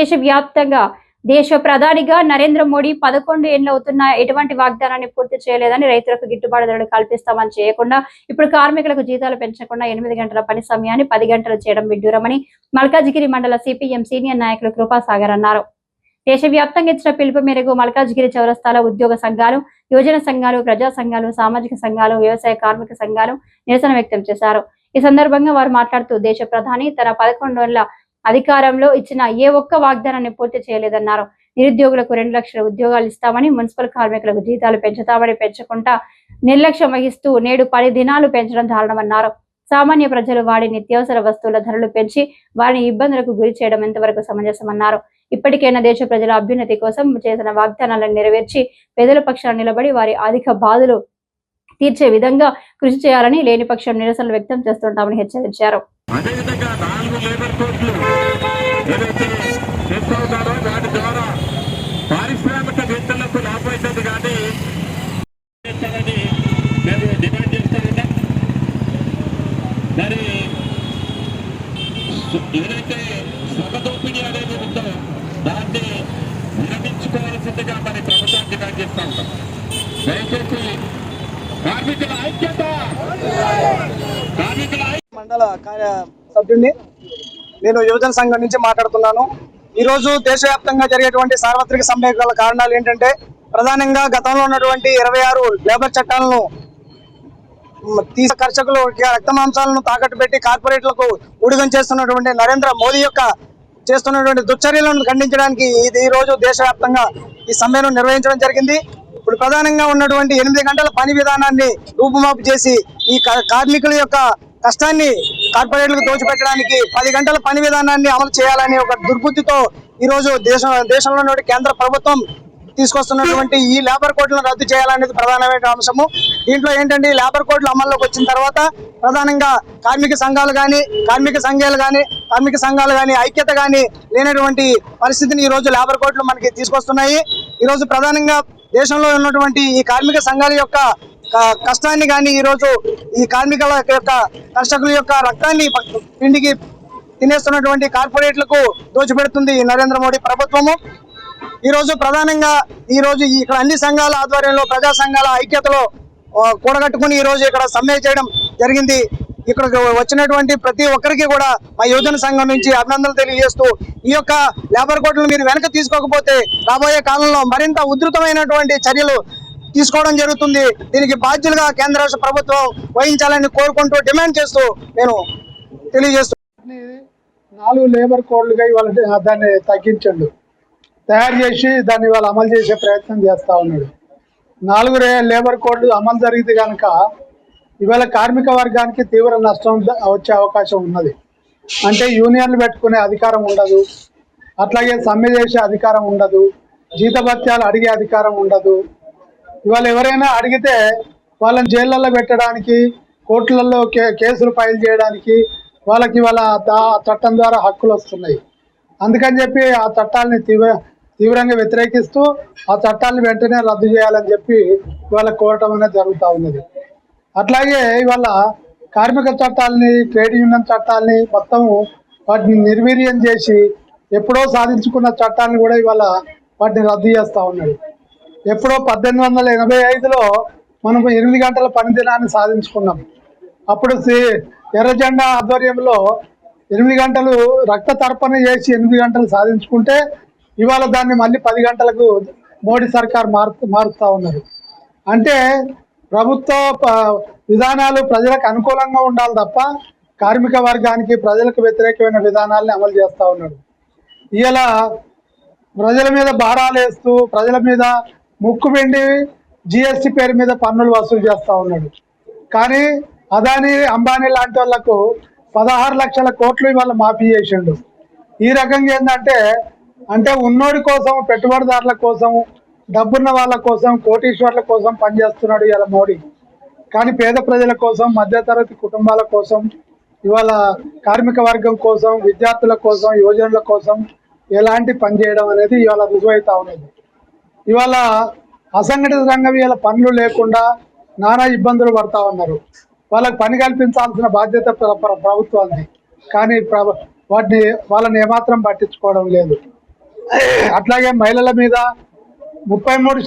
దేశవ్యాప్తంగా దేశ ప్రధానిగా నరేంద్ర మోడీ పదకొండు ఏళ్ళు అవుతున్న ఎటువంటి వాగ్దానాన్ని పూర్తి చేయలేదని రైతులకు గిట్టుబాటు ధరలు కల్పిస్తామని చేయకుండా ఇప్పుడు కార్మికులకు జీతాలు పెంచకుండా ఎనిమిది గంటల పని సమయాన్ని పది గంటలు చేయడం విడ్డూరమని మల్కాజిగిరి మండల సిపిఎం సీనియర్ నాయకులు కృపాసాగర్ అన్నారు. దేశవ్యాప్తంగా ఇచ్చిన పిలుపు మేరకు మల్కాజ్గిరి చౌరస్తాలో ఉద్యోగ సంఘాలు యువజన సంఘాలు ప్రజా సంఘాలు సామాజిక సంఘాలు వ్యవసాయ కార్మిక సంఘాలు నిరసన వ్యక్తం చేశారు. ఈ సందర్భంగా వారు మాట్లాడుతూ దేశ ప్రధాని తన పదకొండేళ్ళ అధికారంలో ఇచ్చిన ఏ ఒక్క వాగ్దానాన్ని పూర్తి చేయలేదన్నారు. నిరుద్యోగులకు రెండు లక్షల ఉద్యోగాలు ఇస్తామని మున్సిపల్ కార్మికులకు జీతాలు పెంచుతామని పెంచకుండా నిర్లక్ష్యం వహిస్తూ నేడు పది దినాలు పెంచడం దారుణమన్నారు. సామాన్య ప్రజలు వాడి నిత్యావసర వస్తువుల ధరలు పెంచి వారిని ఇబ్బందులకు గురి చేయడం ఎంతవరకు సమంజసమన్నారు. ఇప్పటికైనా దేశ ప్రజల అభ్యున్నతి కోసం చేసిన వాగ్దానాలను నెరవేర్చి పేదల పక్షాన నిలబడి వారి అధిక బాధలు తీర్చే విధంగా కృషి చేయాలని లేని పక్షం నిరసనలు వ్యక్తం చేస్తుంటామని హెచ్చరించారు. అదేవిధంగా నాలుగు లేబర్ కోర్టులు ఏదైతే చేస్తూ ఉన్నారో వాటి ద్వారా పారిశ్రామికవేత్తలకు లాభం అవుతుంది కానీ మేము డిమాండ్ చేస్తూ ఉన్నాం మరి ఏదైతే శ్రమ అనేది ఉందో దాన్ని విరమించుకోవాల్సిందిగా మరి ప్రభుత్వం డిమాండ్ చేస్తా ఉంటాం దయచేసి కార్మికుల ఐక్యత కార్మికుల మండల కార్య సభ్యుడిని నేను యువజన సంఘం నుంచి మాట్లాడుతున్నాను. ఈరోజు దేశవ్యాప్తంగా జరిగేటువంటి సార్వత్రిక సమ్మె గల కారణాలు ఏంటంటే ప్రధానంగా గతంలో ఉన్నటువంటి ఇరవై ఆరు లేబర్ చట్టాలను తీస కర్షకులు రక్తమాంసాలను తాకట్టు పెట్టి కార్పొరేట్లకు ఉడిగం చేస్తున్నటువంటి నరేంద్ర మోదీ యొక్క చేస్తున్నటువంటి దుశ్చర్యలను ఖండించడానికి ఇది ఈ రోజు దేశవ్యాప్తంగా ఈ సమ్మెను నిర్వహించడం జరిగింది. ఇప్పుడు ప్రధానంగా ఉన్నటువంటి ఎనిమిది గంటల పని విధానాన్ని రూపుమాపు చేసి ఈ కార్మికుల యొక్క కష్టాన్ని కార్పొరేట్లకు దోచిపెట్టడానికి పది గంటల పని విధానాన్ని అమలు చేయాలని ఒక దుర్బుద్ధితో ఈ రోజు దేశం దేశంలో కేంద్ర ప్రభుత్వం తీసుకొస్తున్నటువంటి ఈ లేబర్ కోడ్లను రద్దు చేయాలనేది ప్రధానమైన అంశము. దీంట్లో ఏంటంటే ఈ లేబర్ కోడ్లు అమల్లోకి వచ్చిన తర్వాత ప్రధానంగా కార్మిక సంఘాలు కానీ కార్మిక సంఘాలు కానీ కార్మిక సంఘాలు కానీ ఐక్యత కానీ లేనటువంటి పరిస్థితిని ఈ రోజు లేబర్ కోడ్లు మనకి తీసుకొస్తున్నాయి. ఈ రోజు ప్రధానంగా దేశంలో ఉన్నటువంటి ఈ కార్మిక సంఘాల యొక్క కష్టాన్ని కానీ ఈ రోజు ఈ కార్మికుల యొక్క కర్షకుల యొక్క రక్తాన్ని పిండికి తినేస్తున్నటువంటి కార్పొరేట్లకు దోచిపెడుతుంది నరేంద్ర మోడీ ప్రభుత్వము. ఈ రోజు ప్రధానంగా ఈ రోజు ఇక్కడ అన్ని సంఘాల ఆధ్వర్యంలో ప్రజా సంఘాల ఐక్యతలో కూడగట్టుకుని ఈ రోజు ఇక్కడ సమ్మె చేయడం జరిగింది. ఇక్కడ వచ్చినటువంటి ప్రతి ఒక్కరికి కూడా మా యువజన సంఘం నుంచి అభినందనలు తెలియజేస్తూ ఈ యొక్క లేబర్ కోడ్లను మీరు వెనక తీసుకోకపోతే రాబోయే కాలంలో మరింత ఉధృతమైనటువంటి చర్యలు తీసుకోవడం జరుగుతుంది. దీనికి బాధ్యులుగా కేంద్ర రాష్ట్ర ప్రభుత్వం వహించాలని కోరుకుంటూ డిమాండ్ చేస్తూ నేను తెలియజేస్తూ నాలుగు లేబర్ కోడ్లుగా ఇవాళ దాన్ని తగ్గించండు. తయారు చేసి దాన్ని ఇవాళ అమలు చేసే ప్రయత్నం చేస్తా ఉన్నాడు. నాలుగు లేబర్ కోడ్లు అమలు జరిగితే కనుక ఇవాళ కార్మిక వర్గానికి తీవ్ర నష్టం వచ్చే అవకాశం ఉన్నది. అంటే యూనియన్లు పెట్టుకునే అధికారం ఉండదు. అట్లాగే సమ్మె చేసే అధికారం ఉండదు. జీతభత్యాలు అడిగే అధికారం ఉండదు. ఇవాళ ఎవరైనా అడిగితే వాళ్ళని జైళ్ళల్లో పెట్టడానికి కోర్టులలో కే కేసులు ఫైల్ చేయడానికి వాళ్ళకి వాళ్ళ దా- చట్టం ద్వారా హక్కులు వస్తున్నాయి. అందుకని చెప్పి ఆ చట్టాలని తీవ్ర తీవ్రంగా వ్యతిరేకిస్తూ ఆ చట్టాలను వెంటనే రద్దు చేయాలని చెప్పి ఇవాళ కోరటం అనేది జరుగుతూ ఉన్నది. అట్లాగే ఇవాళ కార్మిక చట్టాలని ట్రేడ్ యూనియన్ చట్టాలని మొత్తం వాటిని నిర్వీర్యం చేసి ఎప్పుడో సాధించుకున్న చట్టాలను కూడా ఇవాళ వాటిని రద్దు చేస్తూ ఉన్నాడు ఎప్పుడో పద్దెనిమిది వందల ఎనభై ఐదులో మనం ఎనిమిది గంటల పని దినాన్ని సాధించుకున్నాం. అప్పుడు సి- ఆధ్వర్యంలో ఎనిమిది గంటలు రక్త తర్పణ చేసి ఎనిమిది గంటలు సాధించుకుంటే ఇవాళ దాన్ని మళ్ళీ పది గంటలకు మోడీ సర్కార్ మారు మారుస్తూ ఉన్నారు అంటే ప్రభుత్వ ప- విధానాలు ప్రజలకు అనుకూలంగా ఉండాలి తప్ప కార్మిక వర్గానికి ప్రజలకు వ్యతిరేకమైన విధానాలని అమలు చేస్తూ ఉన్నాడు. ఇలా ప్రజల మీద భారాలు వేస్తూ ప్రజల మీద ముక్కు పిండి జిఎస్టి పేరు మీద పన్నులు వసూలు చేస్తూ ఉన్నాడు. కానీ అదాని అంబానీ లాంటి వాళ్ళకు పదహారు లక్షల కోట్లు ఇవాళ మాఫీ చేసిండు. ఈ రకంగా ఏంటంటే అంటే ఉన్నోడి కోసం పెట్టుబడిదారుల కోసం డబ్బున్న వాళ్ళ కోసం కోటీశ్వర్ల కోసం పనిచేస్తున్నాడు ఇవాళ మోడీ. కానీ పేద ప్రజల కోసం మధ్యతరగతి కుటుంబాల కోసం ఇవాళ కార్మిక వర్గం కోసం విద్యార్థుల కోసం యువజనుల కోసం ఎలాంటి పని చేయడం అనేది ఇవాళ రుజువైతా ఉన్నది. ఇవాళ అసంఘటిత రంగం ఇవాళ పనులు లేకుండా నానా ఇబ్బందులు పడతా ఉన్నారు. వాళ్ళకి పని కల్పించాల్సిన బాధ్యత ప్ర- ప్రభుత్వానికి కానీ వాటిని వాళ్ళని ఏమాత్రం పట్టించుకోవడం లేదు. అట్లాగే మహిళల మీద ముప్పై మూడు